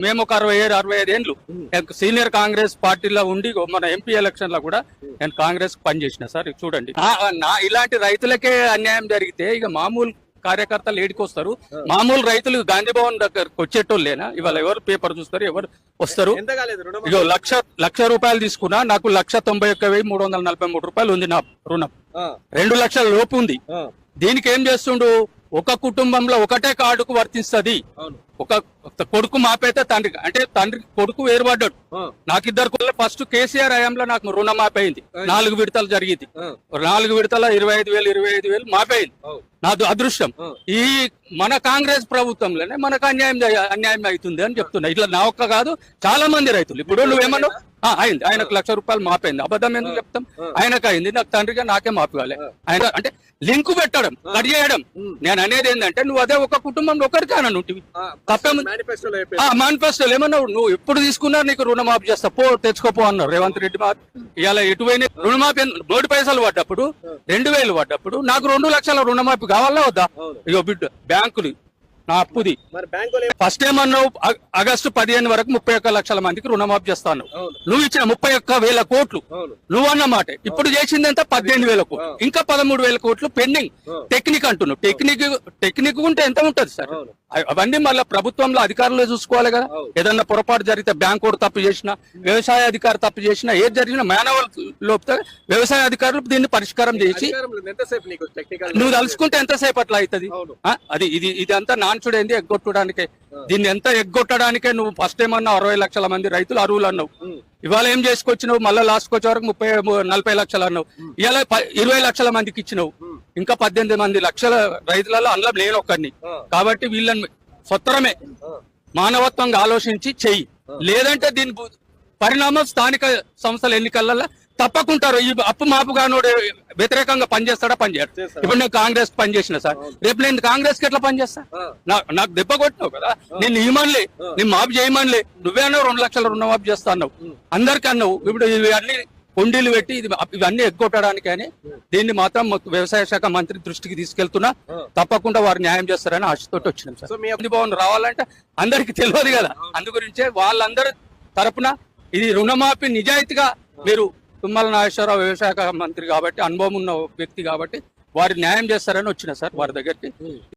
మేము ఒక అరవై ఏడు అరవై ఐదు ఏండ్లు. సీనియర్ కాంగ్రెస్ పార్టీలో ఉండి మన ఎంపీ ఎలక్షన్లో కూడా నేను కాంగ్రెస్ పనిచేసిన సార్ చూడండి. నా- ఇలాంటి రైతులకే అన్యాయం జరిగితే ఇక మామూలు కార్యకర్తలు ఏడికి వస్తారు మామూలు రైతులు గాంధీ భవన్ దగ్గరకు వచ్చేటోళ్ళేనా ఇవాళ ఎవరు పేపర్ చూస్తారు ఎవరు వస్తారు? ఇగో లక్ష లక్ష రూపాయలు తీసుకున్నా నాకు లక్ష తొంభై ఒక్క వెయ్యి మూడు వందల నలభై మూడు రూపాయలు ఉంది నా రుణం. రెండు లక్షల లోపు ఉంది. దీనికి ఏం చేస్తుండు? ఒక కుటుంబంలో ఒకటే కార్డుకు వర్తిస్తది. ఒక కొడుకు మాపైతే తండ్రి అంటే తండ్రి కొడుకు వేరుపడ్డాడు. నాకు ఇద్దరు కొడుకులు ఫస్ట్ కేసీఆర్ హయాంలో నాకు రుణం మాపైంది నాలుగు విడతలు జరిగింది. నాలుగు విడతల ఇరవై ఐదు వేలు ఇరవై ఐదు వేలు మాపైంది. నాది అదృష్టం. ఈ మన కాంగ్రెస్ ప్రభుత్వంలోనే మనకు అన్యాయం అన్యాయం అవుతుంది అని చెప్తున్నా. ఇట్లా నా ఒక్క కాదు చాలా మంది రైతులు. ఇప్పుడు నువ్వేమన్నావు ఆ, అయింది. ఆయనకు లక్ష రూపాయలు మాపైంది. అబద్ధం ఎందుకు చెప్తాం? ఆయనకు అయింది. నాకు తండ్రిగా నాకే మాపగాలి ఆయన అంటే లింకు పెట్టడం కట్ చేయడం. నేను అనేది ఏంటంటే నువ్వు అదే ఒక కుటుంబంలో ఒకరికి అని ఉంటివి ఆ, తప్పేముంది మేనిఫెస్టోలో ఏమన్నావు నువ్వు ఎప్పుడు తీసుకున్నా నీకు రుణమాఫీ చేస్తా. పో తెచ్చుకోపో అన్నారు రేవంత్ రెడ్డి మా ఇవాళ ఎటువైనా రుణమాఫీ మూడు పైసలు పడ్డప్పుడు రెండు వేలు పడ్డప్పుడు నాకు రెండు లక్షల రుణమాఫీ కావాలా వద్దా. ఇగో బిడ్డ బ్యాంకులు నా అప్పుది. ఫస్ట్ ఏమన్నావు అ- ఆగస్టు పదిహేను వరకు ముప్పై ఒక్క లక్షల మందికి రుణమాఫీ చేస్తాను. నువ్వు ఇచ్చిన ముప్పై ఒక్క వేల కోట్లు. నువ్వు అన్నమాట ఇప్పుడు చేసింది ఎంత? పద్దెనిమిది వేల కోట్లు. ఇంకా పదమూడు వేల కోట్లు పెండింగ్. టెక్నిక్ అంటున్నావు. టెక్నిక్ టెక్నిక్ ఉంటే ఎంత ఉంటది సార్? అవును. అవ- అవన్నీ మళ్ళీ ప్రభుత్వంలో అధికారులు చూసుకోవాలి కదా. ఏదన్నా పొరపాటు జరిగితే బ్యాంక్ కూడా తప్పు చేసినా వ్యవసాయ అధికారి తప్పు చేసినా ఏది జరిగినా మానవ లోపితే వ్యవసాయ అధికారులు దీన్ని పరిష్కారం చేసి నువ్వు తలుచుకుంటే ఎంతసేపు అట్లా అవుతుంది? అది ఇది ఇది అంతా నాన్చుడైంది ఎగ్గొట్టడానికే. దీన్ని ఎంత ఎగ్గొట్టడానికే నువ్వు ఫస్ట్ ఏమన్నా అరవై లక్షల మంది రైతులు అరువులు అన్నావు. ఇవాళ ఏం చేసుకొచ్చినావు? మళ్ళీ లాస్ట్కి వచ్చే వరకు ముప్పై నలభై లక్షలు అన్నావు. ఇవాళ ప- ఇరవై లక్షల మందికి ఇచ్చినావు. ఇంకా పద్దెనిమిది మంది లక్షల రైతులలో అందులో లేని ఒక్కడిని. ఆ. కాబట్టి వీళ్ళని సొత్తరమే మానవత్వంగా ఆలోచించి చెయ్యి. లేదంటే దీని పరిణామం స్థానిక సంస్థల ఎన్నికలలో తప్పకుంటారు. ఈ అప్పు మాపు కానోడు వ్యతిరేకంగా పనిచేస్తాడా పనిచేయడు. ఇప్పుడు నేను కాంగ్రెస్ పనిచేసిన సార్. రేపు నేను కాంగ్రెస్కి ఎట్లా పనిచేస్తా నాకు దెబ్బ కొట్టినావు కదా? నేను ఇవ్వమనిలే నేను మాఫీ చేయమనిలే. నువ్వే అన్నావు రెండు లక్షల రుణమాఫీ చేస్తా అన్నావు. అందరికి అన్నావు. ఇప్పుడు ఇవన్నీ కొండీలు పెట్టి ఇది ఇవన్నీ ఎగ్గొట్టడానికి అని దీన్ని మాత్రం వ్యవసాయ శాఖ మంత్రి దృష్టికి తీసుకెళ్తున్నా. తప్పకుండా వారు న్యాయం చేస్తారని ఆశతోటి వచ్చినాం సార్. సో మీ గాంధీ భవన్ రావాలంటే అందరికి తెలియదు కదా. అందు గురించే వాళ్ళందరి తరపున ఇది రుణమాఫీ నిజాయితీగా మీరు తుమ్మల నాగేశ్వరరావు వ్యవసాయ మంత్రి కాబట్టి అనుభవం ఉన్న వ్యక్తి కాబట్టి వారి న్యాయం చేస్తారని వచ్చిన సార్ వారి దగ్గరికి.